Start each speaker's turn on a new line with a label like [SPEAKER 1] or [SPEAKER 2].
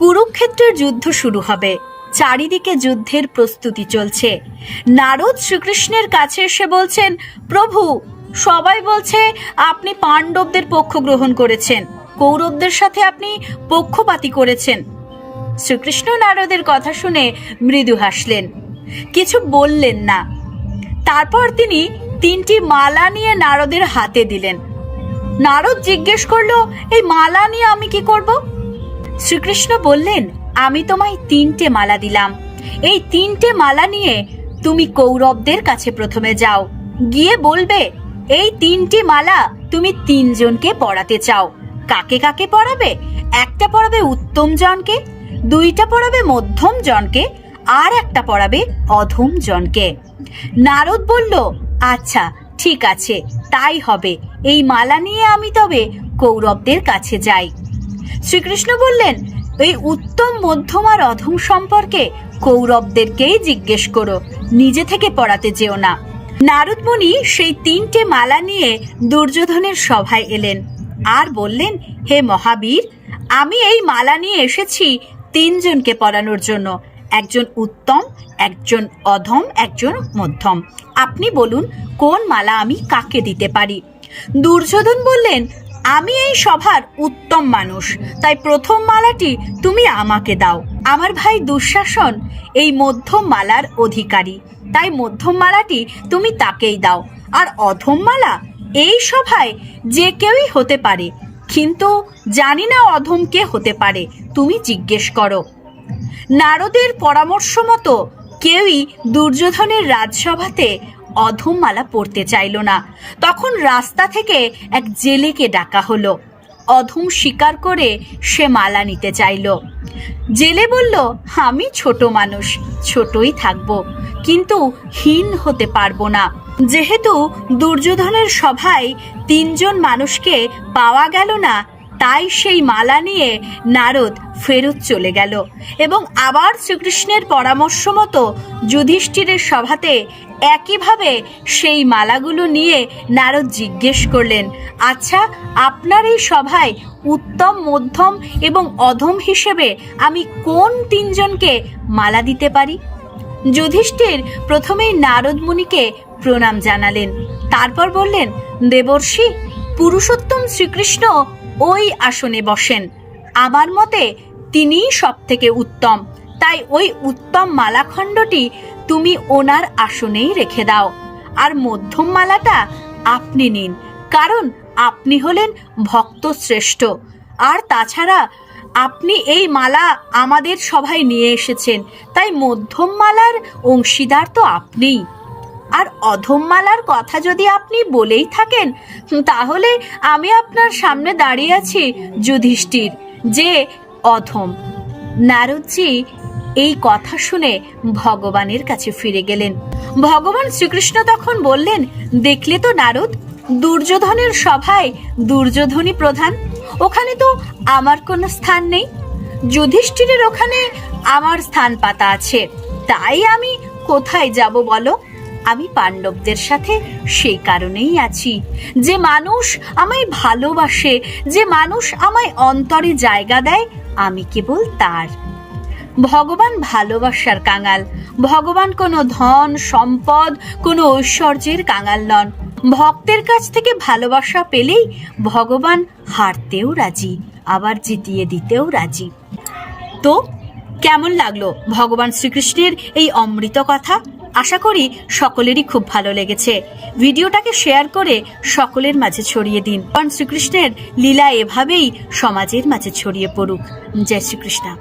[SPEAKER 1] কুরুক্ষেত্রের যুদ্ধ শুরু হবে। চারিদিকে যুদ্ধের প্রস্তুতি চলছে। নারদ শ্রীকৃষ্ণের কাছে এসে বলছেন, প্রভু, সবাই বলছে আপনি পাণ্ডবদের পক্ষ গ্রহণ করেছেন। কৌরবদের সাথে আপনি পক্ষপাতি করেছেন। শ্রীকৃষ্ণ নারদের কথা শুনে মৃদু হাসলেন। কিছু বললেন না। তারপর তিনি তিনটি মালা নিয়ে নারদের হাতে দিলেন। নারদ জিজ্ঞেস করল, এই মালা নিয়ে আমি কি করব? শ্রীকৃষ্ণ বললেন, আমি তোমায় তিনটে মালা দিলাম। এই তিনটে মালা নিয়ে তুমি কৌরবদের কাছে প্রথমে যাও। গিয়ে বলবে, এই তিনটি মালা তুমি তিনজনকে পড়াতে চাও। কাকে কাকে পড়াবে? একটা পড়াবে উত্তম জনকে, দুইটা পড়াবে মধ্যম জনকে, আর একটা পড়াবে অধম জনকে। নারদ বলল আচ্ছা ঠিক আছে, তাই হবে। এই মালা নিয়ে আমি তবে কৌরবদের কাছে যাই। শ্রীকৃষ্ণ বললেন, এই উত্তম মধ্যম আর অধম সম্পর্কে কৌরবদেরকেই জিজ্ঞেস করো, নিজে থেকে পড়াতে যেও না। নারদ মুনি সেই তিনটে মালা নিয়ে দুর্যোধনের সভায় এলেন আর বললেন, হে মহাবীর, আমি এই মালা নিয়ে এসেছি তিনজনকে পড়ানোর জন্য, একজন উত্তম, একজন অধম, একজন মধ্যম। আপনি বলুন, কোন মালা আমি কাকে দিতে পারি? দুর্যোধন বললেন আমি এই সভার উত্তম মানুষ। তাই প্রথম মালাটি তুমি আমাকে দাও। আমার ভাই দুঃশাসন এই মধ্যম মালার অধিকারী। তাই মধ্যম মালাটি তুমি তাকেই দাও। আর অধম মালা এই সভায় যে কেউই হতে পারে। কিন্তু জানি না অধম কে হতে পারে, তুমি জিজ্ঞেস করো। নারদের পরামর্শ মতো কেউই দুর্যোধনের রাজসভাতে অধম মালা পড়তে চাইল না। তখন রাস্তা থেকে এক জেলেকে ডাকা হলো। অধম স্বীকার করে সে মালা নিতে চাইল। জেলে বলল, আমি ছোট মানুষ, ছোটই থাকব, কিন্তু হীন হতে পারব না। যেহেতু দুর্যোধনের সভায় তিনজন মানুষকে পাওয়া গেল না তাই সেই মালা নিয়ে নারদ ফেরত চলে গেল এবং আবার শ্রীকৃষ্ণের পরামর্শ মতো যুধিষ্ঠিরের সভাতে একইভাবে সেই মালাগুলো নিয়ে নারদ জিজ্ঞেস করলেন আচ্ছা আপনার এই সভায় উত্তম, মধ্যম এবং অধম হিসেবে আমি কোন তিনজনকে মালা দিতে পারি? যুধিষ্ঠির প্রথমেই নারদ মুনিকে প্রণাম জানালেন। তারপর বললেন, দেবর্ষি, পুরুষোত্তম শ্রীকৃষ্ণ ওই আসনে বসেন। আমার মতে তিনিই সব থেকে উত্তম। তাই ওই উত্তম মালাখণ্ডটি তুমি ওনার আসনেই রেখে দাও। আর মধ্যম মালাটা আপনি নিন, কারণ আপনি হলেন ভক্ত শ্রেষ্ঠ। আর তাছাড়া আপনি এই মালা আমাদের সভায় নিয়ে এসেছেন, তাই মধ্যম মালার অংশীদার তো আপনিই। আর অধম মালার কথা যদি আপনি বলেই থাকেন তাহলে আমি আপনার সামনে দাঁড়িয়ে আছি, যুধিষ্ঠির, যে অধম। নারদজি এই কথা শুনে ভগবানের কাছে ফিরে গেলেন। ভগবান শ্রীকৃষ্ণ তখন বললেন, দেখলে তো নারদ, দুর্যোধনের সভায় দুর্যোধনই প্রধান। ওখানে তো আমার কোনো স্থান নেই। যুধিষ্ঠিরের ওখানে আমার স্থান পাতা আছে। তাই আমি কোথায় যাব বলো? আমি পাণ্ডবদের সাথে সেই কারণেই আছি। যে মানুষ আমায় ভালোবাসে, যে মানুষ আমায় অন্তরে জায়গা দেয়, আমি কেবল তার। ভগবান ভালোবাসার কাঙাল, ভগবান কোনো ধন, সম্পদ, কোনো ঐশ্বর্যের কাঙাল নন। ভক্তের কাছ থেকে ভালোবাসা পেলেই ভগবান হারতেও রাজি, আবার জিতিয়ে দিতেও রাজি। তো, কেমন লাগল ভগবান শ্রীকৃষ্ণের এই অমৃত কথা? আশা করি সকলেরই খুব ভালো লেগেছে। ভিডিওটাকে শেয়ার করে সকলের মাঝে ছড়িয়ে দিন। ভগবান শ্রীকৃষ্ণের লীলা এভাবেই সমাজের মাঝে ছড়িয়ে পড়ুক। জয় শ্রীকৃষ্ণ।